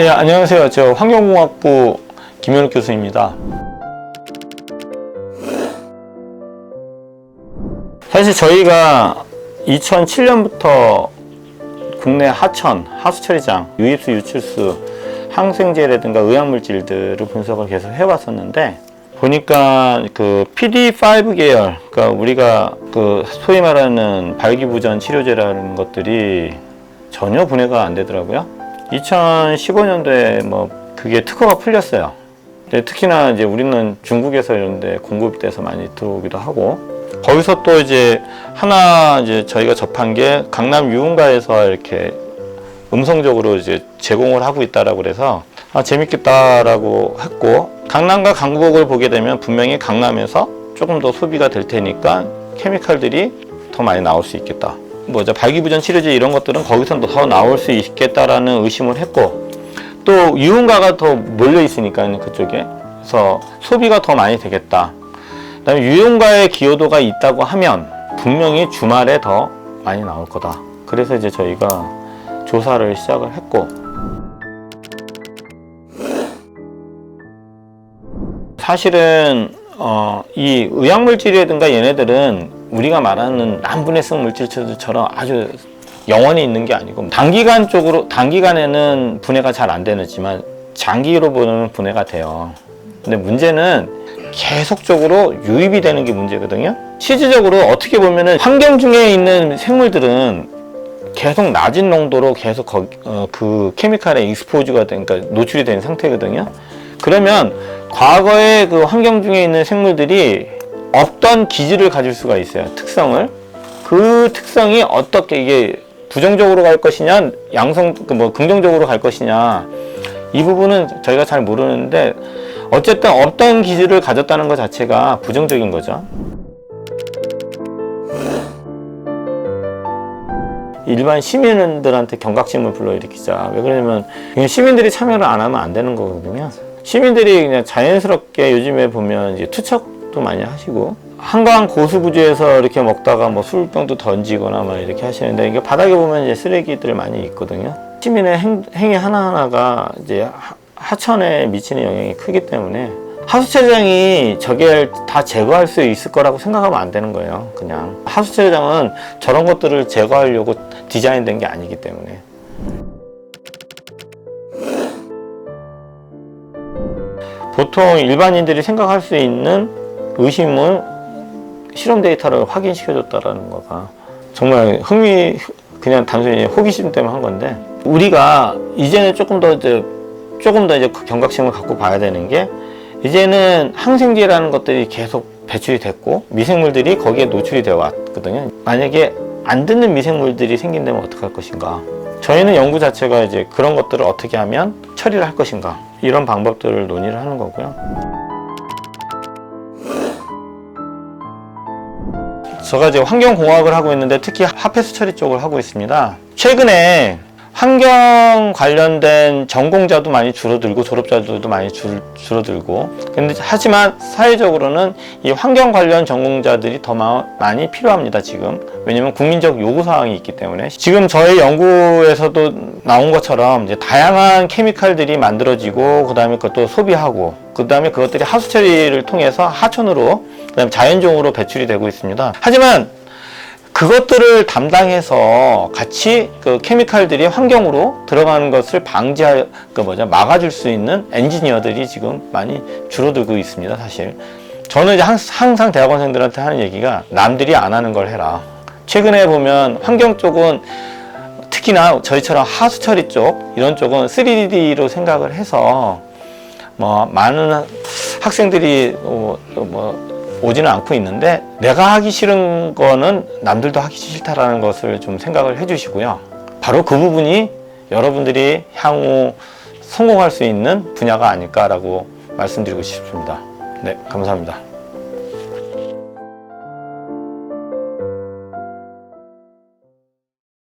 예, 안녕하세요. 저 환경공학부 김현욱 교수입니다. 사실 저희가 2007년부터 국내 하천, 하수처리장, 유입수, 유출수, 항생제라든가 의약물질들을 분석을 계속 해왔었는데 보니까 그 PD5 계열, 그러니까 우리가 그 소위 말하는 발기부전 치료제라는 것들이 전혀 분해가 안 되더라고요. 2015년도에 뭐 그게 특허가 풀렸어요. 특히나 이제 우리는 중국에서 이런데 공급이 돼서 많이 들어오기도 하고 거기서 또 이제 하나 이제 저희가 접한 게 강남 유흥가에서 이렇게 음성적으로 이제 제공을 하고 있다라고 그래서 아 재밌겠다라고 했고 강남과 강북을 보게 되면 분명히 강남에서 조금 더 소비가 될 테니까 케미칼들이 더 많이 나올 수 있겠다. 뭐죠 발기부전 치료제 이런 것들은 거기서 더 나올 수 있겠다라는 의심을 했고 또 유흥가가 더 몰려 있으니까 그쪽에 그래서 소비가 더 많이 되겠다. 그다음에 유흥가의 기여도가 있다고 하면 분명히 주말에 더 많이 나올 거다. 그래서 이제 저희가 조사를 시작을 했고 사실은 어, 이 의약물질이라든가 얘네들은 우리가 말하는 남분해성 물질처럼 아주 영원히 있는 게 아니고 단기간 쪽으로 단기간에는 분해가 잘 안 되지만 장기로 보면 분해가 돼요. 근데 문제는 계속적으로 유입이 되는 게 문제거든요. 실질적으로 어떻게 보면은 환경 중에 있는 생물들은 계속 낮은 농도로 계속 거- 어, 그 케미칼에 익스포즈가 된, 그러니까 노출이 된 상태거든요. 그러면 과거에 그 환경 중에 있는 생물들이 어떤 기질을 가질 수가 있어요. 특성을. 그 특성이 어떻게 이게 부정적으로 갈 것이냐, 양성, 그뭐 긍정적으로 갈 것이냐. 이 부분은 저희가 잘 모르는데 어쨌든 어떤 기질을 가졌다는 것 자체가 부정적인 거죠. 일반 시민들한테 경각심을 불러일으키자. 왜 그러냐면 시민들이 참여를 안 하면 안 되는 거거든요. 시민들이 그냥 자연스럽게 요즘에 보면 이제 투척 도 많이 하시고 한강 고수부지에서 이렇게 먹다가 뭐 술병도 던지거나 막 이렇게 하시는데 이게 바닥에 보면 이제 쓰레기들 많이 있거든요. 시민의 행, 행위 하나하나가 이제 하- 하천에 미치는 영향이 크기 때문에 하수처리장이 저게 다 제거할 수 있을 거라고 생각하면 안 되는 거예요. 그냥 하수처리장은 저런 것들을 제거하려고 디자인된 게 아니기 때문에. 보통 일반인들이 생각할 수 있는 의심을 실험 데이터를 확인시켜줬다라는 거가 정말 흥미 그냥 단순히 호기심 때문에 한 건데 우리가 이제는 조금 더 이제 조금 더 이제 경각심을 갖고 봐야 되는 게 이제는 항생제라는 것들이 계속 배출이 됐고 미생물들이 거기에 노출이 되어 왔거든요. 만약에 안 듣는 미생물들이 생긴다면 어떡할 것인가? 저희는 연구 자체가 이제 그런 것들을 어떻게 하면 처리를 할 것인가? 이런 방법들을 논의를 하는 거고요. 제가 이제 환경공학을 하고 있는데 특히 하페스 처리 쪽을 하고 있습니다. 최근에 환경 관련된 전공자도 많이 줄어들고 졸업자들도 많이 줄, 줄어들고. 근데 하지만 사회적으로는 이 환경 관련 전공자들이 더 마- 많이 필요합니다 지금. 왜냐면 국민적 요구 사항이 있기 때문에. 지금 저희 연구에서도 나온 것처럼 이제 다양한 케미칼들이 만들어지고 그 다음에 그것도 소비하고 그 다음에 그것들이 하수 처리를 통해서 하천으로 그다음에 자연종으로 배출이 되고 있습니다. 하지만 그것들을 담당해서 같이 그 케미칼들이 환경으로 들어가는 것을 방지할 그 뭐냐 막아줄 수 있는 엔지니어들이 지금 많이 줄어들고 있습니다 사실. 저는 이제 항- 항상 대학원생들한테 하는 얘기가 남들이 안 하는 걸 해라. 최근에 보면 환경 쪽은 특히나 저희처럼 하수 처리 쪽 이런 쪽은 3D로 생각을 해서 뭐 많은 학생들이 어, 뭐 오지는 않고 있는데 내가 하기 싫은 거는 남들도 하기 싫다라는 것을 좀 생각을 해주시고요. 바로 그 부분이 여러분들이 향후 성공할 수 있는 분야가 아닐까라고 말씀드리고 싶습니다. 네, 감사합니다.